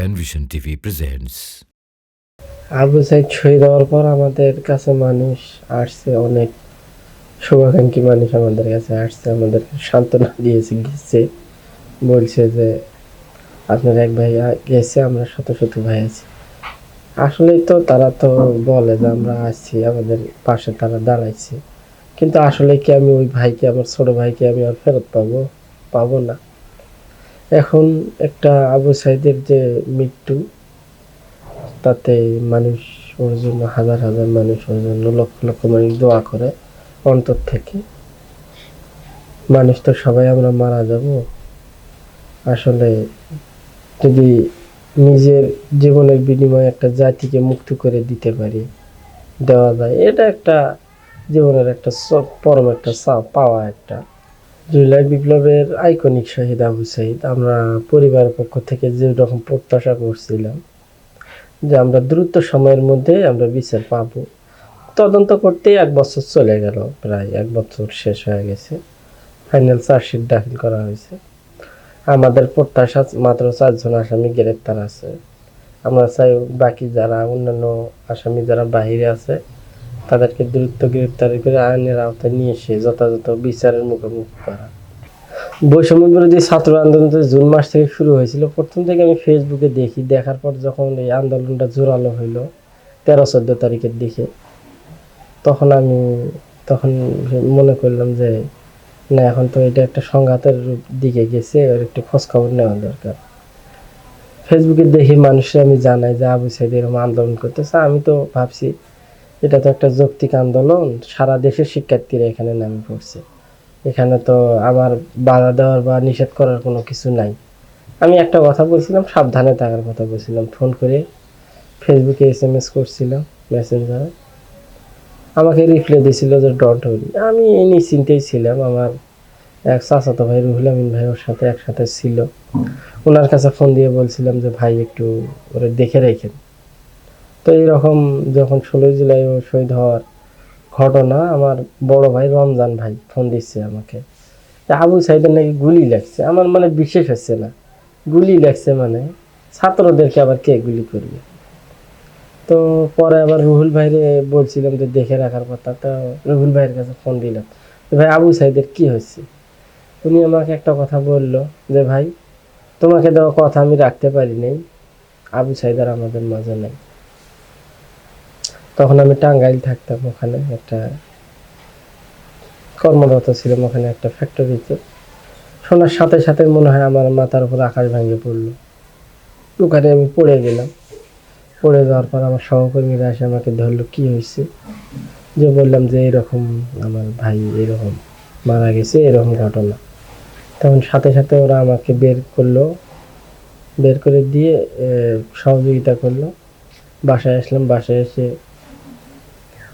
Penvision TV presents. Abu Sayeed শহীদ হওয়ার পর আমাদের কাছে মানুষ আসছে, অনেক শুভাকাঙ্ক্ষী মানুষ আমাদের কাছে আসছে আমাদের সান্ত্বনা দিয়েছে, গেছে, বলছে যে আপনার এক ভাই গেছে, আমরা শত শত ভাই আছি। আসলে তো তারা তো বলে যে আমরা আসছি, আমাদের পাশে তারা দাঁড়াইছে। কিন্তু আসলে কি আমি ওই ভাইকে, আমার ছোট ভাইকে আমি আর ফেরত পাবো? পাবো না। এখন একটা আবু সাইদের যে মৃত্যু, তাতে মানুষ ওর জন্য, হাজার হাজার মানুষ ওর জন্য লক্ষ লক্ষ মানুষ দোয়া করে অন্তর থেকে। মানুষ তো সবাই আমরা মারা যাব। আসলে যদি নিজের জীবনের বিনিময়ে একটা জাতিকে মুক্ত করে দিতে পারি, দেওয়া যায়। এটা একটা জীবনের একটা পরম একটা পাওয়া একটা জুলাই বিপ্লবের আইকনিক শহীদ আবু সাইদ, আমরা পরিবারের পক্ষ থেকে যে রকম প্রত্যাশা করছিলাম যে আমরা দ্রুত সময়ের মধ্যে আমরা বিচার পাবো, তদন্ত করতেই এক বছর চলে গেল, প্রায় এক বছর শেষ হয়ে গেছে। ফাইনাল চার্জশিট দাখিল করা হয়েছে। আমাদের প্রত্যাশা মাত্র চারজন আসামি গ্রেপ্তার আছে। আমরা চাই বাকি যারা অন্যান্য আসামি যারা বাহিরে আছে তাদেরকে দ্রুত গ্রেপ্তার করে আইনের আওতায় নিয়ে এসে যথাযথ বিচারের মুখোমুখি করা। বৈষম্য বিরোধী ছাত্র আন্দোলন জুন মাস থেকে শুরু হয়েছিল। প্রথম থেকে আমি ফেসবুকে দেখি, দেখার পর যখন এই আন্দোলনটা জোরালো হইল, তেরো চোদ্দ তারিখের দিকে, তখন আমি, তখন মনে করলাম যে, না, এখন তো এটা একটা সংঘাতের রূপ দিকে গেছে এর একটু খোঁজ খবর নেওয়া দরকার। ফেসবুকে দেখি মানুষে আমি জানাই যে আবু সাইদ এরকম আন্দোলন করতেছে। আমি তো ভাবছি এটা তো একটা যৌক্তিক আন্দোলন। সারা দেশের শিক্ষার্থীরা এখানে নামে পড়ছে। এখানে তো আমার বাধা দেওয়ার বা নিষেধ করার কোনো কিছু নাই। আমি একটা কথা বলছিলাম, সাবধানে থাকার কথা বলছিলাম। ফোন করে ফেসবুকে এস এম এস করছিলাম, মেসেঞ্জারে। আমাকে রিপ্লাই দিয়েছিল যে ডন্ট ওরি আমি এই নিশ্চিন্তেই ছিলাম। আমার এক চাচাতো ভাই, রুহুল আমিন ভাই ওর সাথে একসাথে ছিল। ওনার কাছে ফোন দিয়ে বলছিলাম যে, ভাই, একটু ওরে দেখে রেখেন। তো এইরকম যখন ষোলোই জুলাই ও শহীদ হওয়ার ঘটনা, আমার বড় ভাই রমজান ভাই ফোন দিচ্ছে আমাকে। আবু সাইদের নাকি গুলি লাগছে। আমার মানে বিশেষ হচ্ছে না। গুলি লাগছে মানে ছাত্রদেরকে আবার কে গুলি করবে? তো পরে আবার রুহুল ভাইরে বলছিলাম যে দেখে রাখার কথা, তো রুহুল ভাইয়ের কাছে ফোন দিলাম। ভাই, আবু সাইদের কি হয়েছে? উনি আমাকে একটা কথা বলল যে, ভাই, তোমাকে দেওয়া কথা আমি রাখতে পারি নাই। আবু সাইদার আমাদের মাঝে নেই। তখন আমি টাঙ্গাইল থাকতাম ওখানে, একটা কর্মরত ছিলাম ওখানে একটা ফ্যাক্টরিতে শোনার সাথে সাথে মনে হয় আমার মাথার উপর আকাশ ভেঙে পড়ল। ওখানে আমি পড়ে গেলাম। পড়ে যাওয়ার পর আমার সহকর্মীরা এসে আমাকে ধরলো, কি হয়েছে? যে বললাম যে, এরকম আমার ভাই এরকম মারা গেছে, এরকম ঘটনা। তখন সাথে সাথে ওরা আমাকে বের করল, বের করে দিয়ে সহযোগিতা করল। বাসায় আসলাম, বাসায় এসে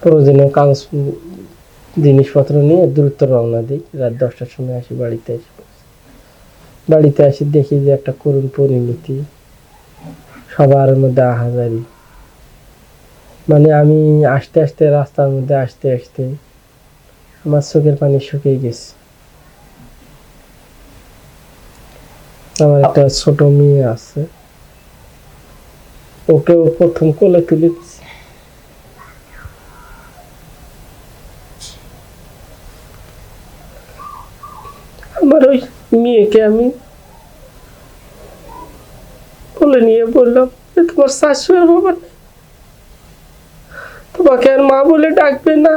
প্রয়োজনীয় কাগজ জিনিসপত্র নিয়ে দ্রুত রওনা দিই। রাত দশটার সময় আসি বাড়িতে এসে। বাড়িতে আসি দেখি যে একটা করুণ পরিণতি। সবার মধ্যে আহাজারি। মানে আমি আসতে আসতে, রাস্তার মধ্যে আসতে আসতে আমার চোখের পানি শুকিয়ে গেছে। আমার একটা ছোট মেয়ে আছে। ওকেও প্রথম কোলে তুলে দিছি। ওই মেয়েকে আমি বলে নিয়ে বললাম যে, তোমার শাশুড়ি বাবা তোমাকে আর মা বলে ডাকবে না